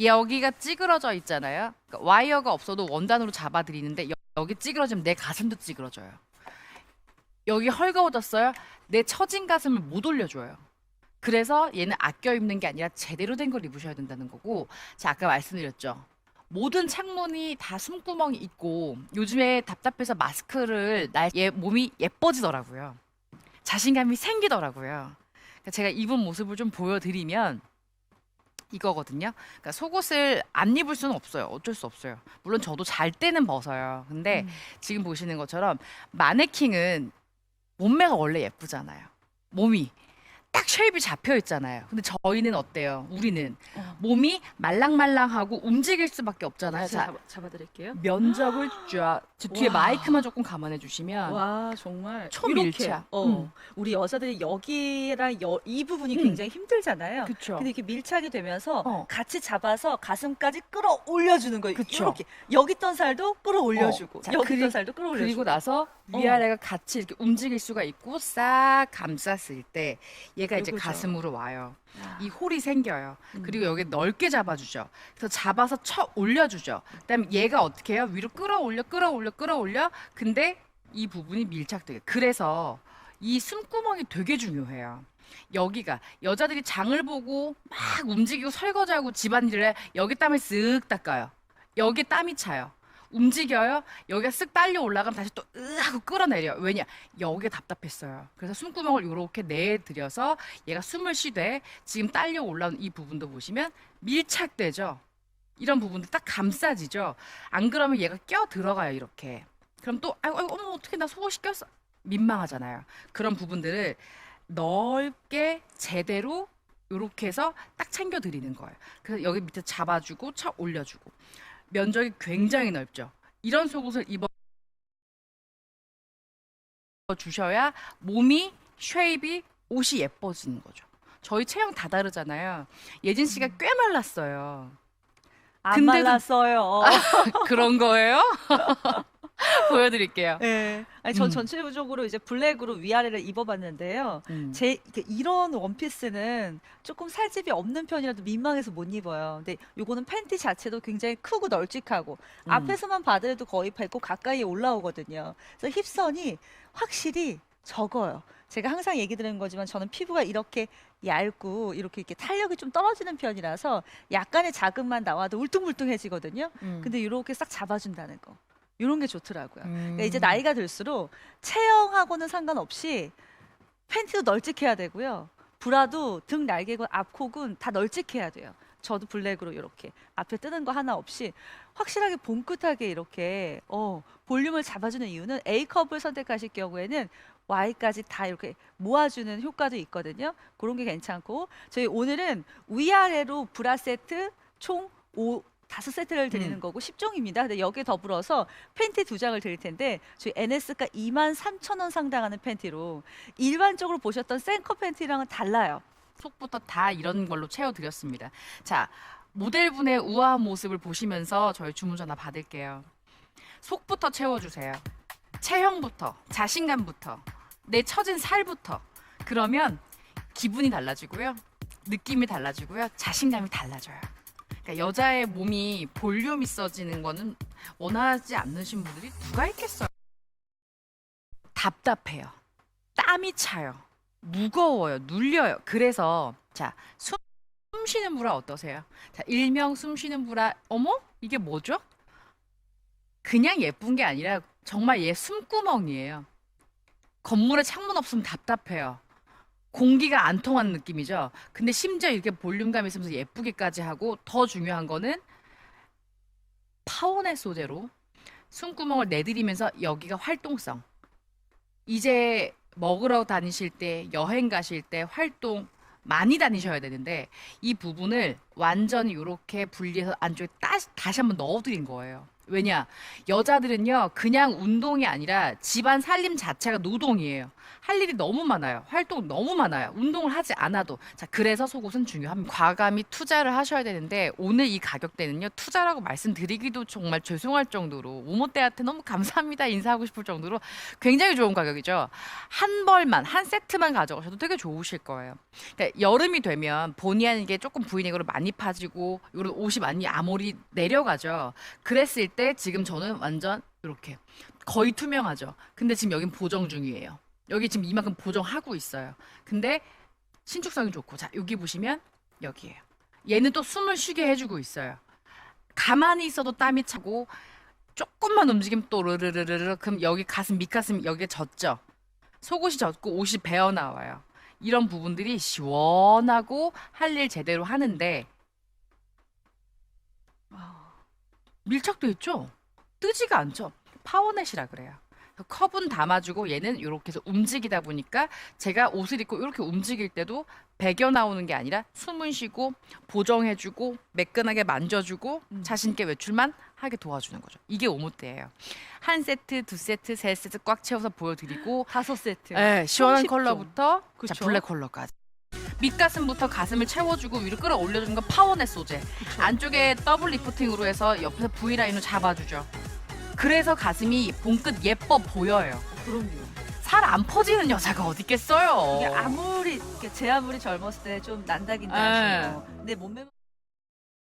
여기가 찌그러져 있잖아요. 그러니까 와이어가 없어도 원단으로 잡아드리는데 여, 여기 찌그러지면 내 가슴도 찌그러져요. 여기 헐거워졌어요. 내 처진 가슴을 못 올려줘요. 그래서 얘는 아껴 입는 게 아니라 제대로 된 걸 입으셔야 된다는 거고. 자, 아까 말씀드렸죠. 모든 창문이 다 숨구멍이 있고 요즘에 답답해서 마스크를 날 얘 몸이 예뻐지더라고요. 자신감이 생기더라고요. 그러니까 제가 입은 모습을 좀 보여드리면 이거거든요. 그러니까 속옷을 안 입을 수는 없어요. 어쩔 수 없어요. 물론 저도 잘 때는 벗어요. 근데 음. 지금 보시는 것처럼 마네킹은 몸매가 원래 예쁘잖아요. 몸이 딱 쉐입이 잡혀 있잖아요. 근데 저희는 어때요? 우리는 어. 몸이 말랑말랑하고 움직일 수밖에 없잖아요. 자, 잡아, 잡아 드릴게요. 면적을 쫙저 뒤에 와. 마이크만 조금 감안해 주시면 와 정말 초밀착. 이렇게, 어, 음. 우리 여자들이 여기랑 여, 이 부분이 음. 굉장히 힘들잖아요. 그쵸. 근데 이렇게 밀착이 되면서 어. 같이 잡아서 가슴까지 끌어올려주는 거예요. 그쵸. 이렇게 여기 있던 살도 끌어올려주고 어. 자, 여기 그리- 있던 살도 끌어올려주고. 그리고 나서 위아래가 같이 이렇게 움직일 수가 있고 싹 감쌌을 때 얘가 이제 요거죠. 가슴으로 와요. 야. 이 홀이 생겨요. 음. 그리고 여기 넓게 잡아주죠. 그래서 잡아서 쳐 올려주죠. 그다음 에 얘가 어떻게 해요? 위로 끌어올려, 끌어올려, 끌어올려. 근데 이 부분이 밀착되게. 그래서 이 숨구멍이 되게 중요해요. 여기가 여자들이 장을 보고 막 움직이고 설거지하고 집안일을 해. 여기 땀을 쓱 닦아요. 여기 땀이 차요. 움직여요. 여기가 쓱 딸려 올라가면 다시 또 으 하고 끌어내려요. 왜냐? 여기가 답답했어요. 그래서 숨구멍을 이렇게 내드려서 얘가 숨을 쉬되 지금 딸려 올라온 이 부분도 보시면 밀착되죠. 이런 부분들 딱 감싸지죠. 안 그러면 얘가 껴 들어가요 이렇게. 그럼 또 아이고, 아이고 어머 어떻게 나 속옷 꼈어 민망하잖아요. 그런 부분들을 넓게 제대로 이렇게 해서 딱 챙겨 드리는 거예요. 그래서 여기 밑에 잡아주고 쳐 올려주고 면적이 굉장히 넓죠. 이런 속옷을 입어 주셔야 몸이 쉐입이 옷이 예뻐지는 거죠. 저희 체형 다 다르잖아요. 예진 씨가 꽤 말랐어요. 안 근데도- 말랐어요. 그런 거예요? 보여드릴게요. 네. 아니 전 음. 전체적으로 이제 블랙으로 위아래를 입어봤는데요. 음. 제 이렇게 이런 원피스는 조금 살집이 없는 편이라도 민망해서 못 입어요. 근데 요거는 팬티 자체도 굉장히 크고 널찍하고 음. 앞에서만 봐도 거의 밟고 가까이 올라오거든요. 그래서 힙선이 확실히 적어요. 제가 항상 얘기 드리는 거지만 저는 피부가 이렇게 얇고 이렇게 이렇게 탄력이 좀 떨어지는 편이라서 약간의 자극만 나와도 울퉁불퉁해지거든요. 음. 근데 이렇게 싹 잡아준다는 거. 이런 게 좋더라고요. 음. 그러니까 이제 나이가 들수록 체형하고는 상관없이 팬티도 널찍해야 되고요. 브라도 등 날개고 앞콕은 다 널찍해야 돼요. 저도 블랙으로 이렇게 앞에 뜨는 거 하나 없이 확실하게 봉긋하게 이렇게 어, 볼륨을 잡아주는 이유는 A컵을 선택하실 경우에는 Y까지 다 이렇게 모아주는 효과도 있거든요. 그런 게 괜찮고 저희 오늘은 위아래로 브라 세트 총 5, 다섯 세트를 드리는 음. 거고 10종입니다. 근데 여기에 더불어서 팬티 두 장을 드릴 텐데 저희 NS가 2만 3천 원 상당하는 팬티로 일반적으로 보셨던 생커 팬티랑은 달라요. 속부터 다 이런 걸로 채워드렸습니다. 자, 모델분의 우아한 모습을 보시면서 저희 주문 전화 받을게요. 속부터 채워주세요. 체형부터, 자신감부터, 내 처진 살부터. 그러면 기분이 달라지고요. 느낌이 달라지고요. 자신감이 달라져요. 그러니까 여자의 몸이 볼륨 있어지는 거는 원하지 않으신 분들이 누가 있겠어요. 답답해요. 땀이 차요. 무거워요. 눌려요. 그래서 자, 숨, 숨 쉬는 브라 어떠세요? 자, 일명 숨 쉬는 브라. 어머? 이게 뭐죠? 그냥 예쁜 게 아니라 정말 얘 숨구멍이에요. 건물에 창문 없으면 답답해요. 공기가 안 통하는 느낌이죠. 근데 심지어 이렇게 볼륨감 있으면서 예쁘게까지 하고 더 중요한 거는 파워넷 소재로 숨구멍을 내드리면서 여기가 활동성. 이제 먹으러 다니실 때, 여행 가실 때 활동 많이 다니셔야 되는데 이 부분을 완전히 이렇게 분리해서 안쪽에 따, 다시 한번 넣어드린 거예요. 왜냐? 여자들은요, 그냥 운동이 아니라 집안 살림 자체가 노동이에요. 할 일이 너무 많아요. 활동 너무 많아요. 운동을 하지 않아도. 자, 그래서 속옷은 중요합니다. 과감히 투자를 하셔야 되는데, 오늘 이 가격대는요, 투자라고 말씀드리기도 정말 죄송할 정도로, 오모떼한테 너무 감사합니다 인사하고 싶을 정도로 굉장히 좋은 가격이죠. 한 벌만, 한 세트만 가져가셔도 되게 좋으실 거예요. 그러니까 여름이 되면 본의 아니게 조금 이거를 많이 파지고, 이런 옷이 많이 아무리 내려가죠. 그랬을 때 지금 저는 완전 이렇게 거의 투명하죠. 근데 지금 여긴 보정 중이에요. 여기 지금 이만큼 보정하고 있어요. 근데 신축성이 좋고 자 여기 보시면 여기에요. 얘는 또 숨을 쉬게 해주고 있어요. 가만히 있어도 땀이 차고 조금만 움직이면 또 르르르르르 그럼 여기 가슴 밑가슴 여기가 젖죠. 속옷이 젖고 옷이 배어 나와요. 이런 부분들이 시원하고 할 일 제대로 하는데 밀착돼 있죠? 뜨지가 않죠? 파워넷이라 그래요. 컵은 담아주고 얘는 이렇게 해서 움직이다 보니까 제가 옷을 입고 이렇게 움직일 때도 배겨 나오는 게 아니라 숨은 쉬고 보정해주고 매끈하게 만져주고 음. 자신 있게 외출만 하게 도와주는 거죠. 이게 오모떼예요. 한 세트, 두 세트, 세 세트 꽉 채워서 보여드리고 다섯 세트. 네, 시원한 30종. 컬러부터 자? 블랙 컬러까지. 밑가슴부터 가슴을 채워주고 위로 끌어올려주는 건 파워넷 소재. 안쪽에 더블 리프팅으로 해서 옆에서 V라인으로 잡아주죠. 그래서 가슴이 봉끝 예뻐 보여요. 그럼요. 살 안 퍼지는 여자가 어디 있겠어요. 아무리 이렇게 제 아무리 젊었을 때 좀 난다긴다 네. 하시고 내 몸매